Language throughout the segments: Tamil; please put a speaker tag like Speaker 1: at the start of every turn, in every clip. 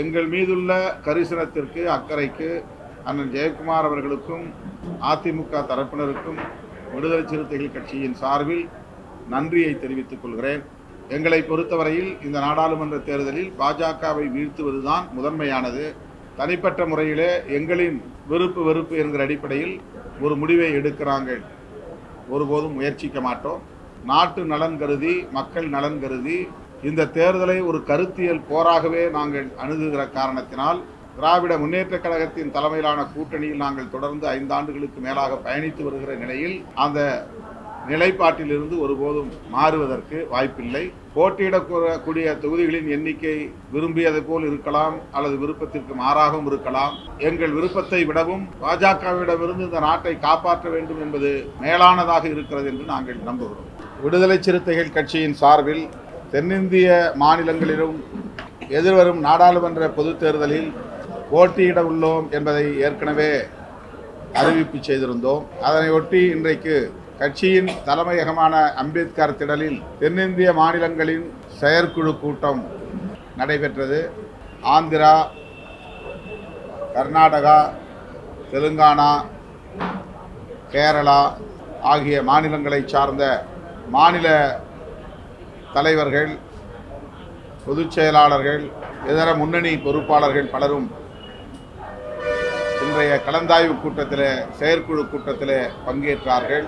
Speaker 1: எங்கள் மீதுள்ள கரிசனத்திற்கு அக்கறைக்கு அண்ணன் ஜெயக்குமார் அவர்களுக்கும் அதிமுக தரப்பினருக்கும் விடுதலை சிறுத்தைகள் கட்சியின் சார்பில் நன்றியை தெரிவித்துக் கொள்கிறேன். எங்களை பொறுத்தவரையில் இந்த நாடாளுமன்ற தேர்தலில் பாஜகவை வீழ்த்துவதுதான் முதன்மையானது. தனிப்பட்ட முறையிலே எங்களின் விருப்பு வெறுப்பு என்கிற அடிப்படையில் ஒரு முடிவை எடுக்கிறாங்க. ஒருபோதும் முயற்சிக்க மாட்டோம். நாட்டு நலன் கருதி மக்கள் நலன் கருதி இந்த தேர்தலை ஒரு கருத்தியல் போராகவே நாங்கள் அணுகுகிற காரணத்தினால் திராவிட முன்னேற்ற கழகத்தின் தலைமையிலான கூட்டணியில் நாங்கள் தொடர்ந்து ஐந்தாண்டுகளுக்கு மேலாக பயணித்து வருகிற நிலையில் அந்த நிலைப்பாட்டிலிருந்து ஒருபோதும் மாறுவதற்கு வாய்ப்பில்லை. போட்டியிடக்கூடிய தொகுதிகளின் எண்ணிக்கை விரும்பியதை போல் இருக்கலாம் அல்லது விருப்பத்திற்கு மாறாகவும் இருக்கலாம். எங்கள் விருப்பத்தை விடவும் பாஜகவிடமிருந்து இந்த நாட்டை காப்பாற்ற வேண்டும் என்பது மேலானதாக இருக்கிறது என்று நாங்கள் நம்புகிறோம். விடுதலை சிறுத்தைகள் கட்சியின் சார்பில் தென்னிந்திய மாநிலங்களிலும் எதிர்வரும் நாடாளுமன்ற பொதுத் தேர்தலில் போட்டியிட உள்ளோம் என்பதை ஏற்கனவே அறிவிப்பு செய்திருந்தோம். அதனையொட்டி இன்றைக்கு கட்சியின் தலைமையகமான அம்பேத்கர் திடலில் தென்னிந்திய மாநிலங்களின் செயற்குழு கூட்டம் நடைபெற்றது. ஆந்திரா கர்நாடகா தெலுங்கானா கேரளா ஆகிய மாநிலங்களை சார்ந்த மாநில தலைவர்கள் பொதுச் செயலாளர்கள் இதர முன்னணி பொறுப்பாளர்கள் பலரும் இன்றைய கலந்தாய்வு கூட்டத்தில் செயற்குழு கூட்டத்தில் பங்கேற்றார்கள்.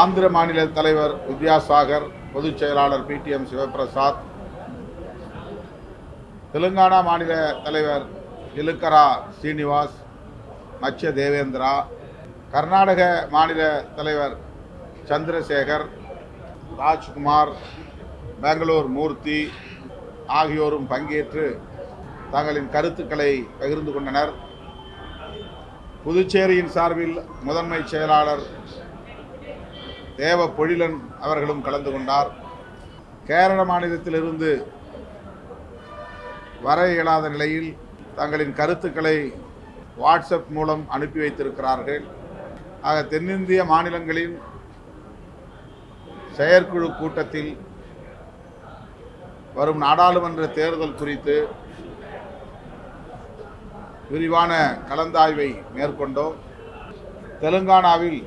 Speaker 1: ஆந்திர மாநில தலைவர் வித்யாசாகர் பொதுச் செயலாளர் பிடிஎம் சிவபிரசாத் தெலுங்கானா மாநில தலைவர் இலுக்கரா ஸ்ரீனிவாஸ் மச்ச தேவேந்திரா கர்நாடக மாநில தலைவர் சந்திரசேகர் ராஜ்குமார் பெங்களூர் மூர்த்தி ஆகியோரும் பங்கேற்று தங்களின் கருத்துக்களை பகிர்ந்து கொண்டனர். புதுச்சேரியின் சார்பில் முதன்மை செயலாளர் தேவ பொழிலன் அவர்களும் கலந்து கொண்டார். கேரள மாநிலத்திலிருந்து வர இயலாத நிலையில் தங்களின் கருத்துக்களை வாட்ஸ்அப் மூலம் அனுப்பி வைத்திருக்கிறார்கள். ஆக தென்னிந்திய மாநிலங்களின் செயற்குழு கூட்டத்தில் வரும் நாடாளுமன்ற தேர்தல் குறித்து விரிவான கலந்தாய்வை மேற்கொண்டோம். தெலுங்கானாவில்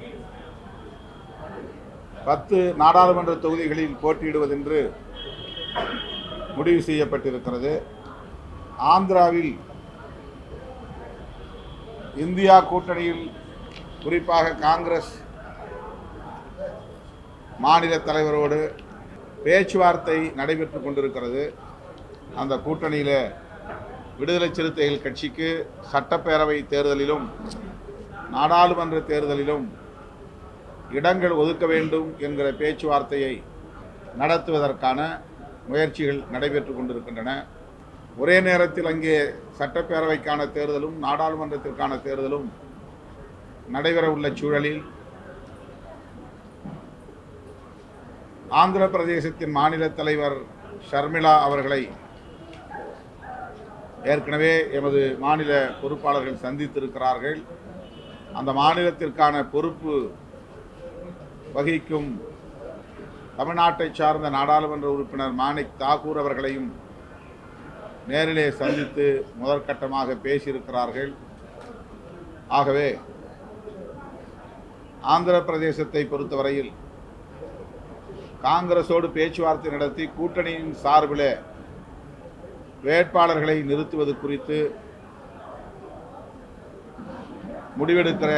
Speaker 1: பத்து நாடாளுமன்ற தொகுதிகளில் போட்டியிடுவதென்று முடிவு செய்யப்பட்டிருக்கிறது. ஆந்திராவில் இந்தியா கூட்டணியில் குறிப்பாக காங்கிரஸ் மாநில தலைவரோடு பேச்சுவார்த்தை நடைபெற்று கொண்டிருக்கிறது. அந்த கூட்டணியில் விடுதலை சிறுத்தைகள் கட்சிக்கு சட்டப்பேரவை தேர்தலிலும் நாடாளுமன்ற தேர்தலிலும் இடங்கள் ஒதுக்க வேண்டும் என்கிற பேச்சுவார்த்தையை நடத்துவதற்கான முயற்சிகள் நடைபெற்று கொண்டிருக்கின்றன. ஒரே நேரத்தில் அங்கே சட்டப்பேரவைக்கான தேர்தலும் நாடாளுமன்றத்திற்கான தேர்தலும் நடைபெறவுள்ள சூழலில் ஆந்திர பிரதேசத்தின் மாநில தலைவர் ஷர்மிளா அவர்களை ஏற்கனவே எமது மாநில பொறுப்பாளர்கள் சந்தித்திருக்கிறார்கள். அந்த மாநிலத்திற்கான பொறுப்பு வகிக்கும் தமிழ்நாட்டை சார்ந்த நாடாளுமன்ற உறுப்பினர் மாணிக் தாக்கூர் அவர்களையும் நேரிலே சந்தித்து முதற்கட்டமாக பேசியிருக்கிறார்கள். ஆகவே ஆந்திர பிரதேசத்தை பொறுத்தவரையில் காங்கிரஸோடு பேச்சுவார்த்தை நடத்தி கூட்டணியின் சார்பில் வேட்பாளர்களை நிறுத்துவது குறித்து முடிவெடுக்கிற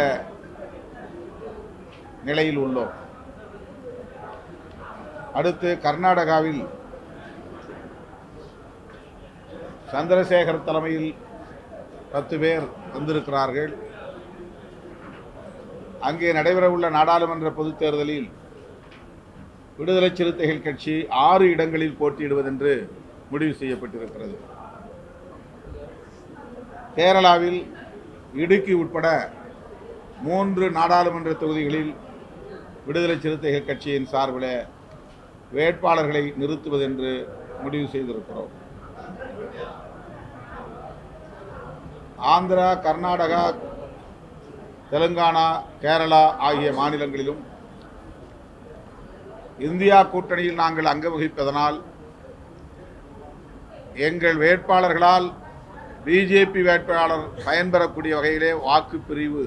Speaker 1: நிலையில் உள்ளோம். அடுத்து கர்நாடகாவில் சந்திரசேகர் தலைமையில் பத்து பேர் வந்திருக்கிறார்கள். அங்கே நடைபெறவுள்ள நாடாளுமன்ற பொதுத் தேர்தலில் விடுதலை சிறுத்தைகள் கட்சி ஆறு இடங்களில் போட்டியிடுவதென்று முடிவு செய்யப்பட்டிருக்கிறது. கேரளாவில் இடுக்கி உட்பட மூன்று நாடாளுமன்ற தொகுதிகளில் விடுதலை சிறுத்தைகள் கட்சியின் சார்பில் வேட்பாளர்களை நிறுத்துவதென்று முடிவு செய்திருக்கிறோம். ஆந்திரா கர்நாடகா தெலுங்கானா கேரளா ஆகிய மாநிலங்களிலும் இந்தியா கூட்டணியில் நாங்கள் அங்கம் வகிப்பதனால் எங்கள் வேட்பாளர்களால் பிஜேபி வேட்பாளர் பயன்பெறக்கூடிய வகையிலே வாக்கு பிரிவு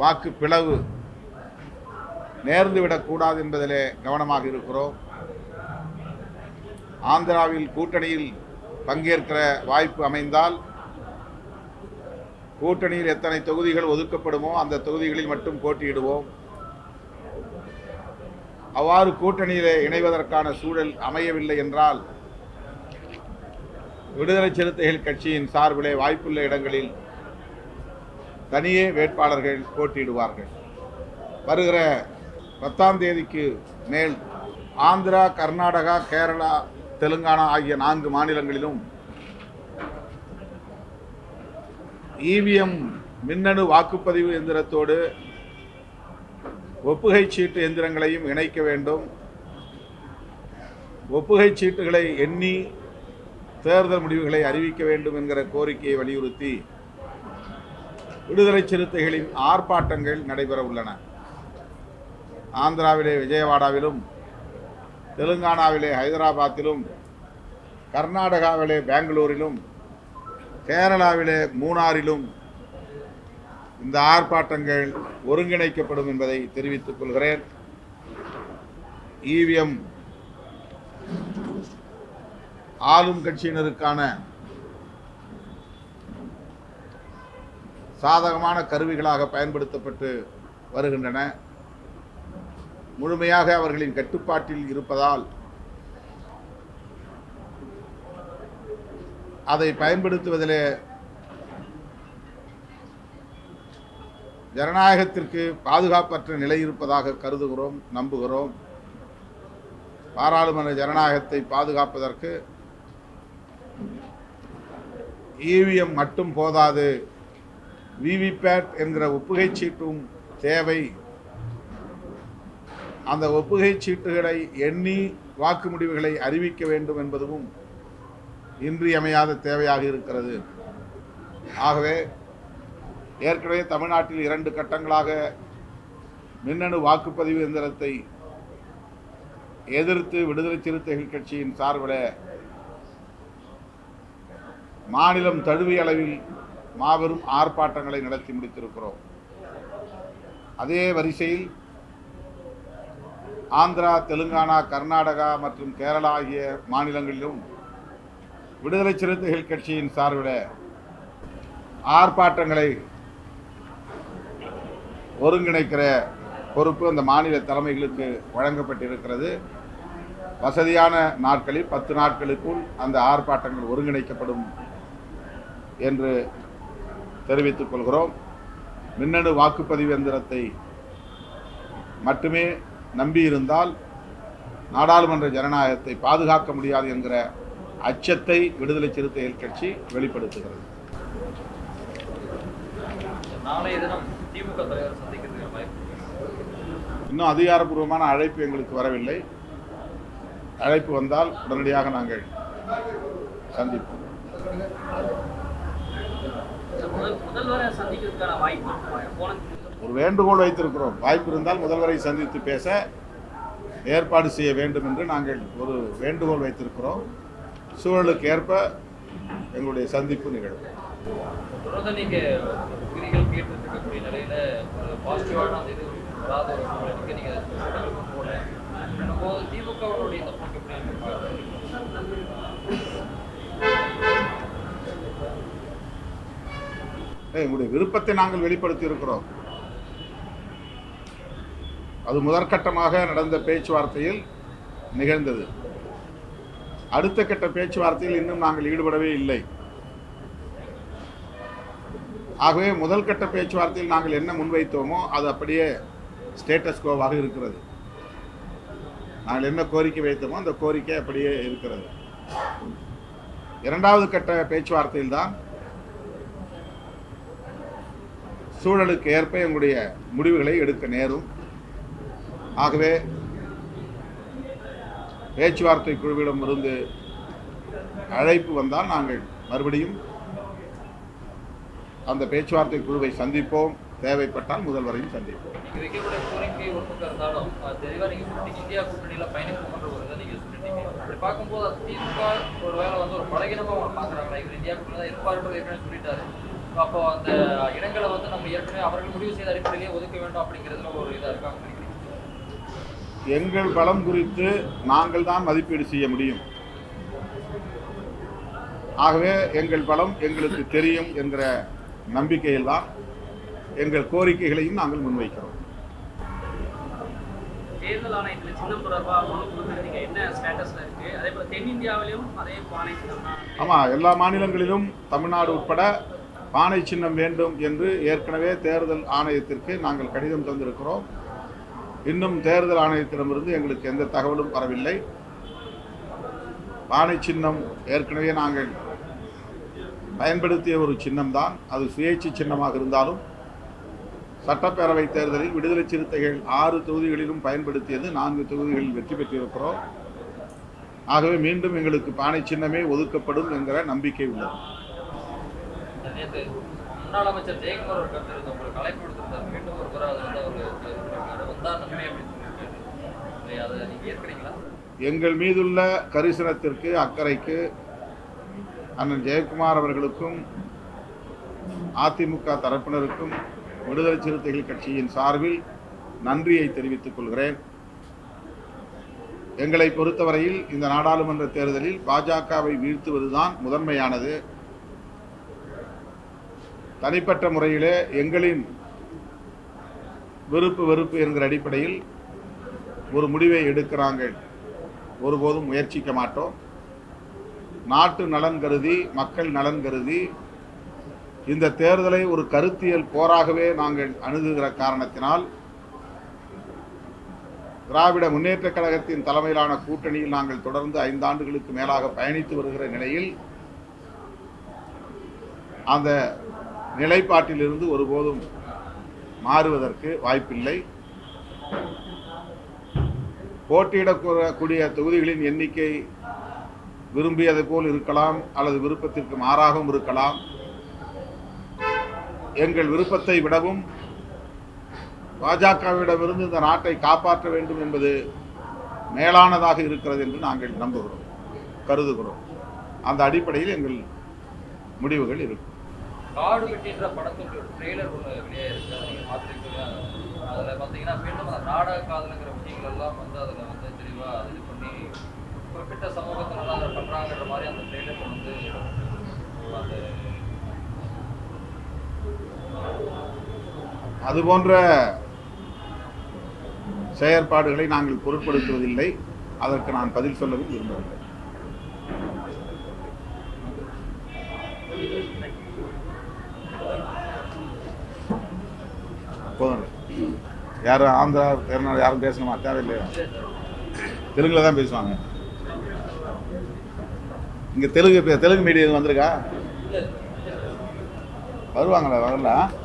Speaker 1: வாக்கு பிளவு நேர்ந்துவிடக்கூடாது என்பதிலே கவனமாக இருக்கிறோம். ஆந்திராவில் கூட்டணியில் பங்கேற்கிற வாய்ப்பு அமைந்தால் கூட்டணியில் எத்தனை தொகுதிகள் ஒதுக்கப்படுமோ அந்த தொகுதிகளில் மட்டும் போட்டியிடுவோம். அவ்வாறு கூட்டணியிலே இணைவதற்கான சூழல் அமையவில்லை என்றால் விடுதலை சிறுத்தைகள் கட்சியின் சார்பிலே வாய்ப்புள்ள இடங்களில் தனியே வேட்பாளர்கள் போட்டியிடுவார்கள். வருகிற பத்தாம் தேதிக்கு மேல் ஆந்திரா கர்நாடகா கேரளா தெலுங்கானா ஆகிய நான்கு மாநிலங்களிலும் இவிஎம் மின்னணு வாக்குப்பதிவு எந்திரத்தோடு ஒப்புகை சீட்டு எந்திரங்களையும் இணைக்க வேண்டும். ஒப்புகை சீட்டுகளை எண்ணி தேர்தல் முடிவுகளை அறிவிக்க வேண்டும் என்கிற கோரிக்கையை வலியுறுத்தி விடுதலை சிறுத்தைகளின் ஆர்ப்பாட்டங்கள் நடைபெற உள்ளன. ஆந்திராவிலே விஜயவாடாவிலும் தெலுங்கானாவிலே ஹைதராபாத்திலும் கர்நாடகாவிலே பெங்களூரிலும் கேரளாவிலே மூணாரிலும் இந்த ஆர்ப்பாட்டங்கள் ஒருங்கிணைக்கப்படும் என்பதை தெரிவித்துக் கொள்கிறேன். இவிஎம் ஆளும் கட்சியினருக்கான சாதகமான கருவிகளாக பயன்படுத்தப்பட்டு வருகின்றன. முழுமையாக அவர்களின் கட்டுப்பாட்டில் இருப்பதால் அதை பயன்படுத்துவதிலே ஜனநாயகத்திற்கு பாதுகாப்பற்ற நிலை இருப்பதாக கருதுகிறோம் நம்புகிறோம். பாராளுமன்ற ஜனநாயகத்தை பாதுகாப்பதற்கு இவிஎம் மட்டும் போதாது விவிபேட் என்கிற ஒப்புகை சீட்டும் தேவை. அந்த ஒப்புகை சீட்டுகளை எண்ணி வாக்கு முடிவுகளை அறிவிக்க வேண்டும் என்பதும் இன்றியமையாத தேவையாக இருக்கிறது. ஆகவே ஏற்கனவே தமிழ்நாட்டில் இரண்டு கட்டங்களாக மின்னணு வாக்குப்பதிவு எந்திரத்தை எதிர்த்து விடுதலை சிறுத்தைகள் கட்சியின் சார்பில் மாநிலம் தழுவிய அளவில் மாபெரும் ஆர்ப்பாட்டங்களை நடத்தி முடித்திருக்கிறோம். அதே வரிசையில் ஆந்திரா தெலுங்கானா கர்நாடகா மற்றும் கேரளா ஆகிய மாநிலங்களிலும் விடுதலை சிறுத்தைகள் கட்சியின் சார்பில் ஆர்ப்பாட்டங்களை ஒருங்கிணைக்கிற பொறுப்பு அந்த மாநில தலைமைகளுக்கு வழங்கப்பட்டிருக்கிறது. வசதியான நாட்களில் பத்து நாட்களுக்குள் அந்த ஆர்ப்பாட்டங்கள் ஒருங்கிணைக்கப்படும் என்று தெரிவித்துக் கொள்கிறோம். மின்னணு வாக்குப்பதிவு எந்திரத்தை மட்டுமே நம்பியிருந்தால் நாடாளுமன்ற ஜனநாயகத்தை பாதுகாக்க முடியாது என்கிற அச்சத்தை விடுதலை சிறுத்தைகள் கட்சி வெளிப்படுத்துகிறது.
Speaker 2: நாளைய தினம் திமுக தலைவர் சந்திக்கிறதுக்கு வாய்ப்பு
Speaker 1: இன்னும் அதிகாரப்பூர்வமான அழைப்பு எங்களுக்கு வரவில்லை. அழைப்பு வந்தால் உடனடியாக நாங்கள் சந்திப்போம். ஒரு வேண்டுகோள் வைத்திருக்கிறோம். வாய்ப்பு இருந்தால் முதல்வரை சந்தித்து பேச ஏற்பாடு செய்ய வேண்டும் என்று நாங்கள் ஒரு வேண்டுகோள் வைத்திருக்கிறோம். சூழலுக்கு ஏற்ப எங்களுடைய சந்திப்பு நிகழும்.
Speaker 2: தொடர்ந்து நீங்க விதிகள் கேட்டுருக்கக்கூடிய நிலையில ஒரு பாசிட்டிவான அந்த இது வராத ஒரு சூழலுக்கு நீங்க கூட்டங்களுக்கு போல. போது திமுகவினுடைய இந்த போக்கு எப்படி
Speaker 1: எங்களுடைய விருப்பத்தை நாங்கள் வெளிப்படுத்தி இருக்கிறோம் அது முதற்கட்டமாக நடந்த பேச்சுவார்த்தையில் நிகழ்ந்தது. அடுத்த கட்ட பேச்சுவார்த்தையில் இன்னும் நாங்கள் ஈடுபடவே இல்லை. ஆகவே முதல் கட்ட பேச்சுவார்த்தையில் நாங்கள் என்ன முன்வைத்தோமோ அது அப்படியே ஸ்டேட்டஸ் கோவாக இருக்கிறது. நாங்கள் என்ன கோரிக்கை வைத்தோமோ அந்த கோரிக்கை அப்படியே இருக்கிறது. இரண்டாவது கட்ட பேச்சுவார்த்தையில் தான் சூழலுக்கு ஏற்ப எங்களுடைய முடிவுகளை எடுக்க நேரும். ஆகவே பேச்சுவார்த்தை குழுவிடம் இருந்து அழைப்பு வந்தால் நாங்கள் மறுபடியும் அந்த பேச்சுவார்த்தை குழுவை சந்திப்போம். தேவைப்பட்டால் முதல்வரையும் சந்திப்போம்.
Speaker 2: அப்போ அந்த இடங்களை வந்து நம்ம ஏற்கனவே அவர்கள் முடிவு செய்த அடிப்படையிலேயே ஒதுக்க வேண்டும் அப்படிங்கிறதுல ஒரு இதா இருக்காங்க
Speaker 1: எங்கள் பலம் குறித்து நாங்கள் தான் மதிப்பீடு செய்ய முடியும். ஆகவே எங்கள் பலம் எங்களுக்கு தெரியும் என்கிற நம்பிக்கையில் தான் எங்கள் கோரிக்கைகளையும் நாங்கள் முன்வைக்கிறோம்.
Speaker 3: தேர்தல் ஆணையத்தில் சின்னம் தொடர்பாக மனு கொடுத்துருக்கீங்க என்ன ஸ்டேட்டஸ்ல இருக்கு? அதே போல தென்னிந்தியாவிலும் அதே பானை சின்னம் தான்
Speaker 1: ஆமாம் எல்லா மாநிலங்களிலும் தமிழ்நாடு உட்பட பானை சின்னம் வேண்டும் என்று ஏற்கனவே தேர்தல் ஆணையத்திற்கு நாங்கள் கடிதம் தந்திருக்கிறோம். இன்னும் தேர்தல் ஆணையத்திடமிருந்து எங்களுக்கு எந்த தகவலும் வரவில்லை. பானை சின்னம் ஏற்கனவே நாங்கள் பயன்படுத்திய ஒரு சின்னம்தான். அது சுயேட்சை சின்னமாக இருந்தாலும் சட்டப்பேரவை தேர்தலில் விடுதலை சிறுத்தைகள் ஆறு தொகுதிகளிலும் பயன்படுத்தியது நான்கு தொகுதிகளில் வெற்றி பெற்றிருக்கிறோம். ஆகவே மீண்டும் எங்களுக்கு பானை சின்னமே ஒதுக்கப்படும் என்கிற நம்பிக்கை உள்ளது. எங்கள் மீதுள்ள கரிசனத்திற்கு அக்கறைக்கு அண்ணன் ஜெயக்குமார் அவர்களுக்கும் அதிமுக தரப்பினருக்கும் விடுதலை சிறுத்தைகள் கட்சியின் சார்பில் நன்றியை தெரிவித்துக் கொள்கிறேன். எங்களை பொறுத்தவரையில் இந்த நாடாளுமன்ற தேர்தலில் பாஜகவை வீழ்த்துவதுதான் முதன்மையானது. தனிப்பட்ட முறையிலே எங்களின் விருப்பு வெறுப்பு என்கிற அடிப்படையில் ஒரு முடிவை எடுக்கிறாங்க. ஒருபோதும் முயற்சிக்க மாட்டோம். நாட்டு நலன் கருதி மக்கள் நலன் கருதி இந்த தேர்தலை ஒரு கருத்தியல் போராகவே நாங்கள் அணுகுகிற காரணத்தினால் திராவிட முன்னேற்றக் கழகத்தின் தலைமையிலான கூட்டணியில் நாங்கள் தொடர்ந்து ஐந்தாண்டுகளுக்கு மேலாக பயணித்து வருகிற நிலையில் அந்த நிலைப்பாட்டிலிருந்து ஒருபோதும் மாறுவதற்கு வாய்ப்பில்லை. போட்டியிடக்கூடிய தொகுதிகளின் எண்ணிக்கை விரும்பியதை போல் இருக்கலாம் அல்லது விருப்பத்திற்கு மாறாகவும் இருக்கலாம். எங்கள் விருப்பத்தை விடவும் பாஜகவிடமிருந்து இந்த நாட்டை காப்பாற்ற வேண்டும் என்பது மேலானதாக இருக்கிறது என்று நாங்கள் நம்புகிறோம் கருதுகிறோம். அந்த அடிப்படையில் எங்கள் முடிவுகள் இருக்கும்.
Speaker 2: காடு வெட்டின்ற ட்ரெய்லர் ஒன்று பார்த்துருக்கீங்க. அதில் பார்த்தீங்கன்னா மீண்டும் அந்த நாடக காதலுங்கிற விஷயங்கள் எல்லாம் வந்து அதில் வந்து தெளிவாக இது பண்ணி குறிப்பிட்ட அதை பண்ணுறாங்கிற மாதிரி அந்த ட்ரெய்லர் வந்து அந்த
Speaker 1: அது போன்ற செயற்பாடுகளை நாங்கள் பொருட்படுத்துவதில்லை. அதற்கு நான் பதில் சொல்லவும் விரும்பவில்லை. யாரும் ஆந்திரா கர்நாடகா யாரும் பேசணுமா? தேவையில்லையா? தெலுங்குல தான் பேசுவாங்க. இங்கே தெலுங்கு பே- தெலுங்கு மீடியம் வந்திருக்கா? வருவாங்களா வரலாம்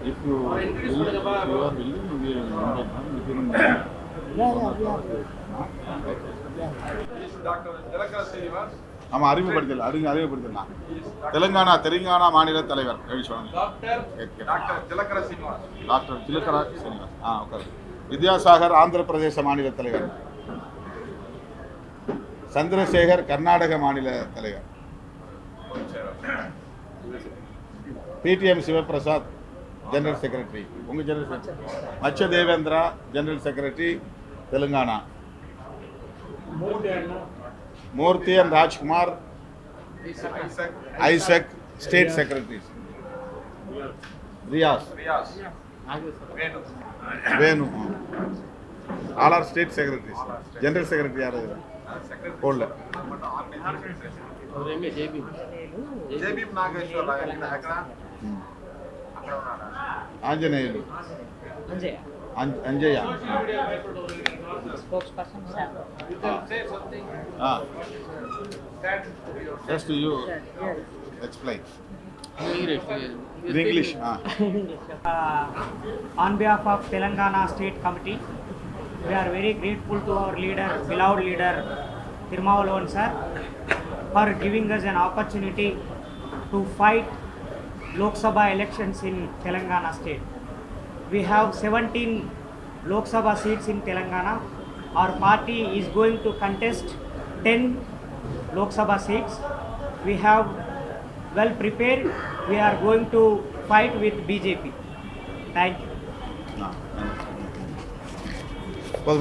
Speaker 1: If you, you are willing, we அறிமுகப்படுத்தல அறிஞர் அறிமுகப்படுத்தலாம் தெலுங்கானா தெலுங்கானா மாநில தலைவர்
Speaker 4: doctor doctor Tilakara Srinivas
Speaker 1: doctor Tilakara Srinivas ஆ உட்காரு வித்யாசாகர் ஆந்திர பிரதேச மாநில தலைவர். சந்திரசேகர் கர்நாடக மாநில தலைவர். பிடிஎம் சிவபிரசாத் ஜெனரல் செக்ரட்டரி உங்கள் general secretary Macha Devendra general secretary Telangana
Speaker 4: Murthy
Speaker 1: and Rajkumar Isaac state
Speaker 4: secretary Riyaz
Speaker 1: Venu all are state secretary general secretary யார் போடல
Speaker 4: JP Nageswara
Speaker 1: Anjaneyulu
Speaker 5: Anjay,
Speaker 1: అంజ- Anjaiah
Speaker 5: spokesperson, sir.
Speaker 4: Say something.
Speaker 1: Just you
Speaker 5: Yes.
Speaker 1: Explain
Speaker 6: English.
Speaker 1: In English
Speaker 5: Uh, on behalf of Telangana State Committee, we are very grateful to our leader, beloved leader, Tirumavalovan sir, for giving us an opportunity to fight Lok Sabha elections in Telangana state. We have 17 Lok Sabha seats in Telangana. Our party is going to contest 10 Lok Sabha seats. We have well prepared. We are going to fight with BJP. Thank you.
Speaker 1: Well,